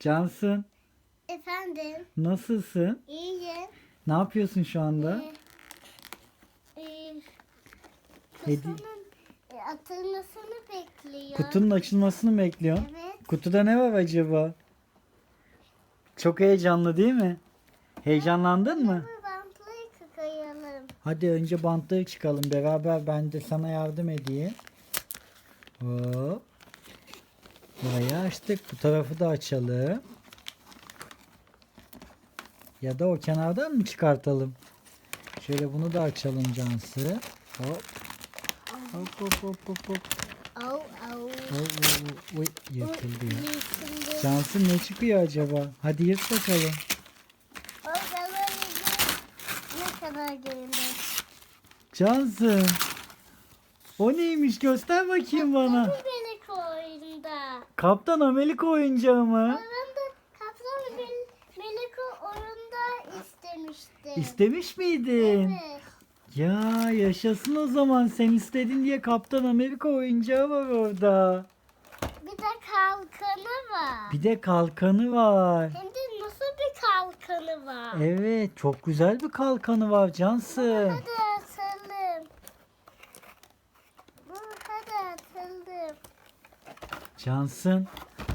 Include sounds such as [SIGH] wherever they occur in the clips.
Cansın, Efendim. nasılsın? İyiyim. Ne yapıyorsun şu anda? Ee, e, Hedi- kutunun e, atılmasını bekliyor. Kutunun açılmasını bekliyorum. Evet. Kutuda ne var acaba? Çok heyecanlı değil mi? Heyecanlandın mı? Bu bantlayı koyalım. Hadi önce bantları çıkalım beraber ben de sana yardım edeyim. Hop. Burayı açtık. Bu tarafı da açalım. Ya da o kenardan mı çıkartalım? Şöyle bunu da açalım Cansı. Hop. Hop hop hop hop hop. Au au. Oy, oy, oy. Yırtıldı ya. Cansı ne çıkıyor acaba? Hadi yırt bakalım. Ne kadar geldi? Cansı. O neymiş göster bakayım bana. Kaptan Amerika oyuncağı mı? De Kaptan Mel Meliko oyunda istemiştim. İstemiş miydin? Evet. Ya yaşasın o zaman. Sen istedin diye Kaptan Amerika oyuncağı var orada. Bir de kalkanı var. Bir de kalkanı var. Hem de nasıl bir kalkanı var? Evet çok güzel bir kalkanı var Cansı. Hadi atalım. Bu hadi atalım. Cansın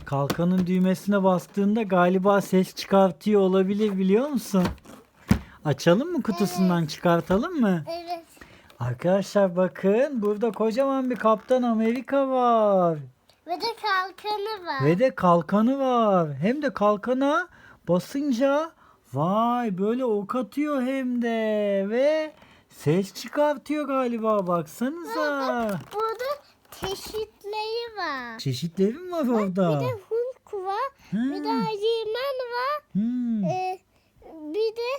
kalkanın düğmesine bastığında galiba ses çıkartıyor olabilir biliyor musun? Açalım mı kutusundan çıkartalım mı? Evet. Arkadaşlar bakın burada kocaman bir Kaptan Amerika var. Ve de kalkanı var. Ve de kalkanı var. Hem de kalkana basınca vay böyle ok atıyor hem de ve ses çıkartıyor galiba baksanıza. Burada çeşitleri var. Çeşitleri mi var Bir orada? de Hulk var. Bir de Ayman var. hmm. Ee, bir de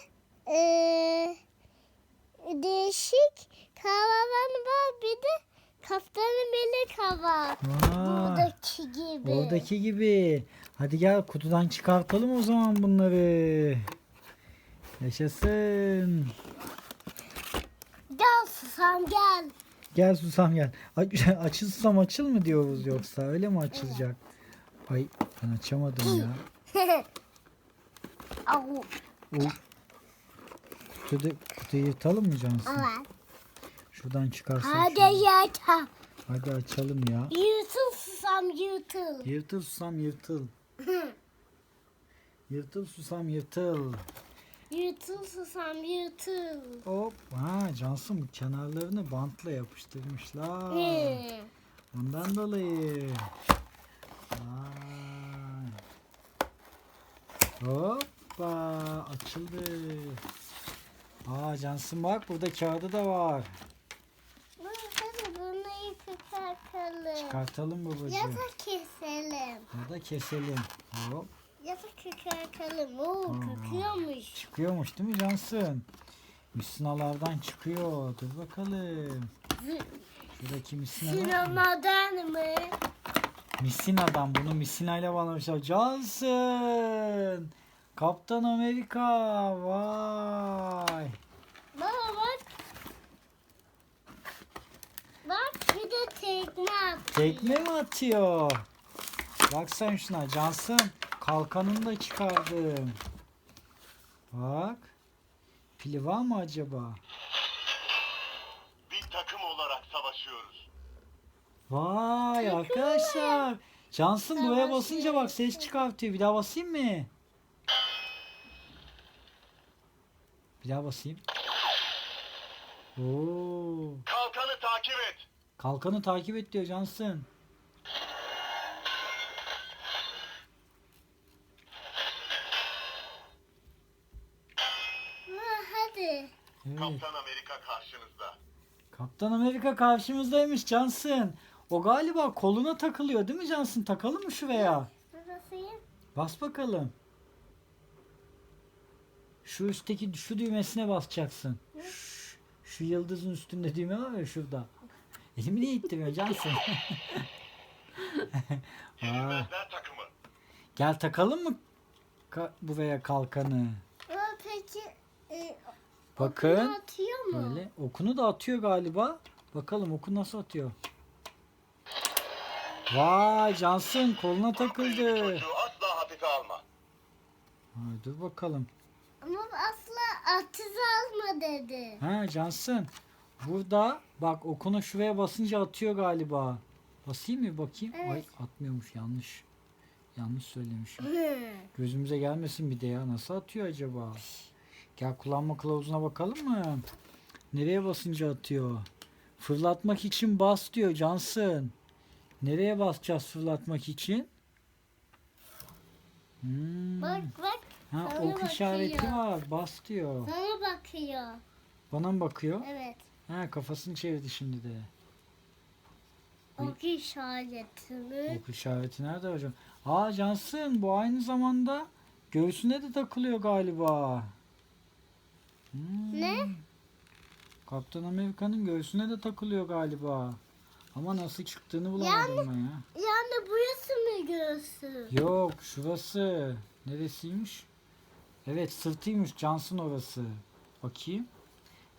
ee, değişik kahraman var. Bir de Kaptan Melika var. Vay, Buradaki gibi. Oradaki gibi. Hadi gel kutudan çıkartalım o zaman bunları. Yaşasın. Gel susam gel. Gel susam gel. Aç, [LAUGHS] açıl susam açıl mı diyoruz yoksa öyle mi açılacak? Ay ben açamadım ya. [LAUGHS] O kutuyu, kutuyu yırtalım mı? Evet. Şuradan çıkarsak. Hadi yata. Hadi açalım ya. Yırtıl susam yırtıl. Yırtıl susam yırtıl. [LAUGHS] Yırtıl susam yırtıl. Yırtıl susam yırtıl. Hop. Ha Cansu kenarlarını bantla yapıştırmışlar. Hmm. Ondan dolayı. Vay. Hoppa açıldı. Aa Cansın bak burada kağıdı da var. Bu- Hadi bunu yıkatalım. Çıkartalım babacığım. Ya da keselim. Ya da keselim. Hop. Çıkartalım. Oo kokuyormuş. Çıkıyormuş değil mi Cansın? Misinalardan çıkıyor. Dur bakalım. Şuradaki misina var mı? Sinemadan mı? Misinadan bunu misinayla bağlamışlar. Cansın. Kaptan Amerika. Vay. Baba bak. Bak bir de tekme at. Tekme mi atıyor? Bak sen şuna Cansın. Kalkanını da çıkardım. Bak. Pili var mı acaba? Bir takım olarak savaşıyoruz. Vay arkadaşlar. Cansın buraya basınca bak ses çıkartıyor. Bir daha basayım mı? Bir daha basayım. Oo. Kalkanı takip et. Kalkanı takip et diyor Cansın. Evet. Kaptan Amerika karşınızda. Kaptan Amerika karşımızdaymış Cansın. O galiba koluna takılıyor değil mi Cansın? Takalım mı şuraya? Nasıl? Bas bakalım. Şu üstteki şu düğmesine basacaksın. Şu, şu yıldızın üstünde düğme var ya şurada. Elimi niye ittiriyor Cansın? [LAUGHS] [LAUGHS] Aa, Yenilmezler takımı. gel takalım mı ka- buraya kalkanı? Bakın. okunu atıyor mu? Böyle okunu da atıyor galiba. Bakalım oku nasıl atıyor. Vay Cansın koluna takıldı. Çocuğu asla hafife alma. Ha, dur bakalım. Ama asla atız alma dedi. Ha Cansın. Burada bak okuna şuraya basınca atıyor galiba. Basayım mı bakayım? Evet. Ay atmıyormuş yanlış. Yanlış söylemişim. Gözümüze gelmesin bir de ya. Nasıl atıyor acaba? Gel kullanma kılavuzuna bakalım mı? Nereye basınca atıyor? Fırlatmak için bas diyor Cansın. Nereye basacağız fırlatmak için? Hmm. Bak bak ha, sana ok işareti bakıyor. var. Bas diyor. sana bakıyor. Bana mı bakıyor? Evet. Ha kafasını çevirdi şimdi de. Ok işaretini. Ok işareti nerede hocam? Aa Cansın bu aynı zamanda göğsüne de takılıyor galiba. Hmm. Ne? Kaptan Amerika'nın göğsüne de takılıyor galiba. Ama nasıl çıktığını bulamadım ben ya. Yani burası mı göğsü? Yok şurası. Neresiymiş? Evet sırtıymış Cansın orası. Bakayım.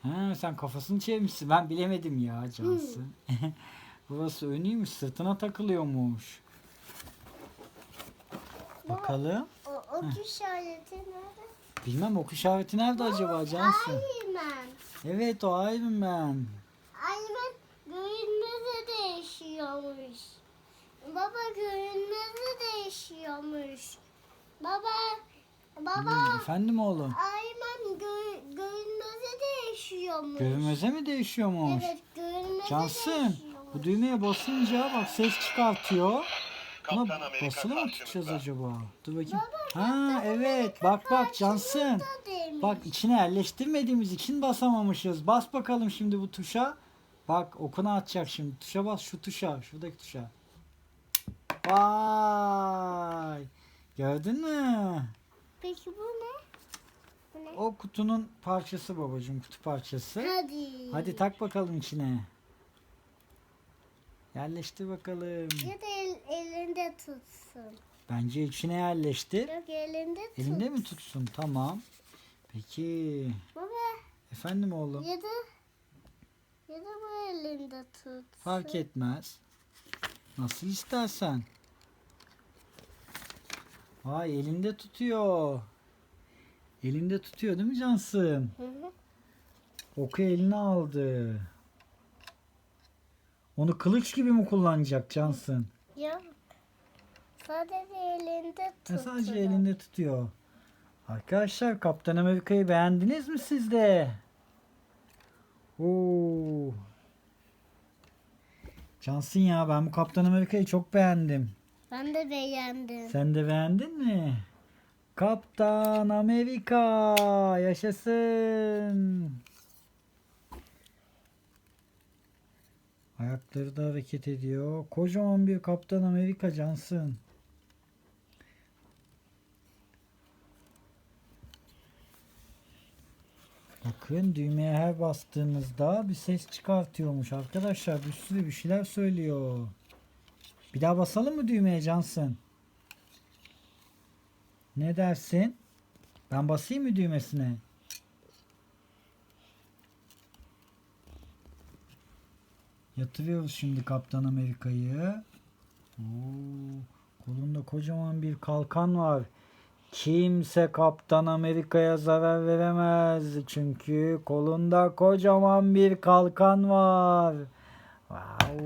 Ha, sen kafasını çevirmişsin. Ben bilemedim ya Cansın. [LAUGHS] Burası önüymüş. Sırtına takılıyormuş. Bakalım. O ok işareti nerede? Bilmem ok işareti nerede acaba Cansın? Iron Man. Evet o Iron Man. Iron Man görünmezi değişiyormuş. Baba görünmezi değişiyormuş. Baba, baba Hmm, Efendim oğlum. Man gö- değişiyormuş. Görünmeze mi değişiyormuş? Evet görünmezi Cansın değişiyormuş. bu düğmeye basınca bak ses çıkartıyor. Kaptan Amerika basılı mı tutacağız acaba? Dur bakayım. Ha evet bak bak Cansın. Bak içine yerleştirmediğimiz için basamamışız. Bas bakalım şimdi bu tuşa. Bak okuna atacak şimdi. Tuşa bas şu tuşa. Şuradaki tuşa. Vay. Gördün mü? Peki bu ne? Bu ne? O kutunun parçası babacığım. Kutu parçası. Hadi. Hadi tak bakalım içine. Yerleştir bakalım. Ya da el- elinde tutsun. Bence içine yerleştir. Yok elinde tut. Elinde mi tutsun? Tamam. Peki. Baba Efendim oğlum. ya da ya da bu elinde tut. Fark etmez. Nasıl istersen. Vay elinde tutuyor. Elinde tutuyor değil mi Cansın? Hı hı. Oku eline aldı. Onu kılıç gibi mi kullanacak Cansın? Sadece elinde Ha, tut. sadece elinde tutuyor. Arkadaşlar Kaptan Amerika'yı beğendiniz mi siz de? Oo. Cansın ya ben bu Kaptan Amerika'yı çok beğendim. Ben de beğendim. Sen de beğendin mi? Kaptan Amerika yaşasın. Ayakları da hareket ediyor. Kocaman bir Kaptan Amerika Cansın. Bakın düğmeye her bastığınızda bir ses çıkartıyormuş arkadaşlar. Bir sürü bir şeyler söylüyor. Bir daha basalım mı düğmeye Cansın? Ne dersin? Ben basayım mı düğmesine? Yatırıyoruz şimdi Kaptan Amerika'yı. Kolunda kocaman bir kalkan var. Kimse Kaptan Amerika'ya zarar veremez. Çünkü kolunda kocaman bir kalkan var. Wow.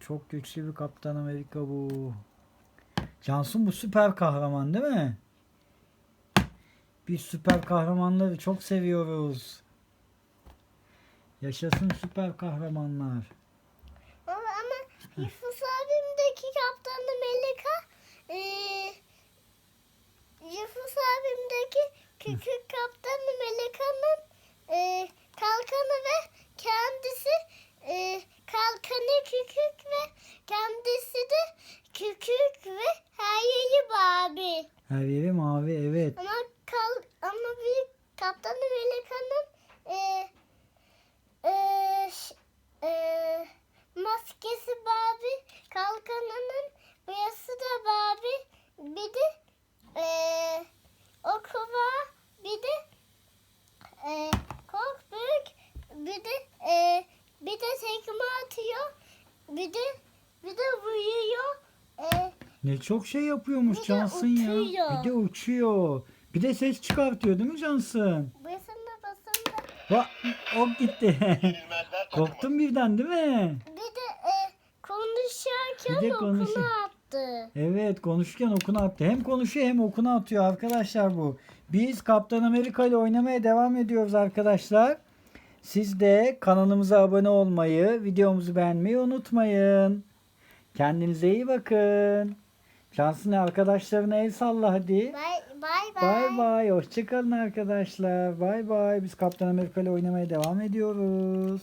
Çok güçlü bir Kaptan Amerika bu. Cansun bu süper kahraman değil mi? Biz süper kahramanları çok seviyoruz. Yaşasın süper kahramanlar. Ama, ama Yusuf abimdeki Kaptan Amerika eee Yusuf abimdeki küçük Kaptan Amerika'nın eee kalkanı ve kendisi eee kalkanı küçük ve kendisi de küçük ve her yeri Barbie. Her yeri mavi evet. Ama kal ama büyük Kaptan Amerika'nın eee eee ş- eee, maskesi Barbie, kalkanının boyası da Barbie, bir de eee oku var, bir de eee kork büyük, bir de eee, bir de tekme atıyor, bir de bir de vuruyor. Eee, Ne çok şey yapıyormuş Bir de Cansın ya. uçuyor. Bir de uçuyor. Bir de ses çıkartıyor değil mi Cansın? Basında basında. Bak o gitti. Yenilmezler takımı. Korktun birden değil mi? Bir de e, konuşarken Bir de okunu konuşuyor. attı. Evet konuşurken okunu attı. Hem konuşuyor hem okunu atıyor arkadaşlar bu. Biz Kaptan Amerika ile oynamaya devam ediyoruz arkadaşlar. Siz de kanalımıza abone olmayı, videomuzu beğenmeyi unutmayın. Kendinize iyi bakın. Şansın arkadaşlarına el salla hadi. Bay bay. Bay bay. Hoşçakalın arkadaşlar. Bay bay. Biz Kaptan Amerika ile oynamaya devam ediyoruz.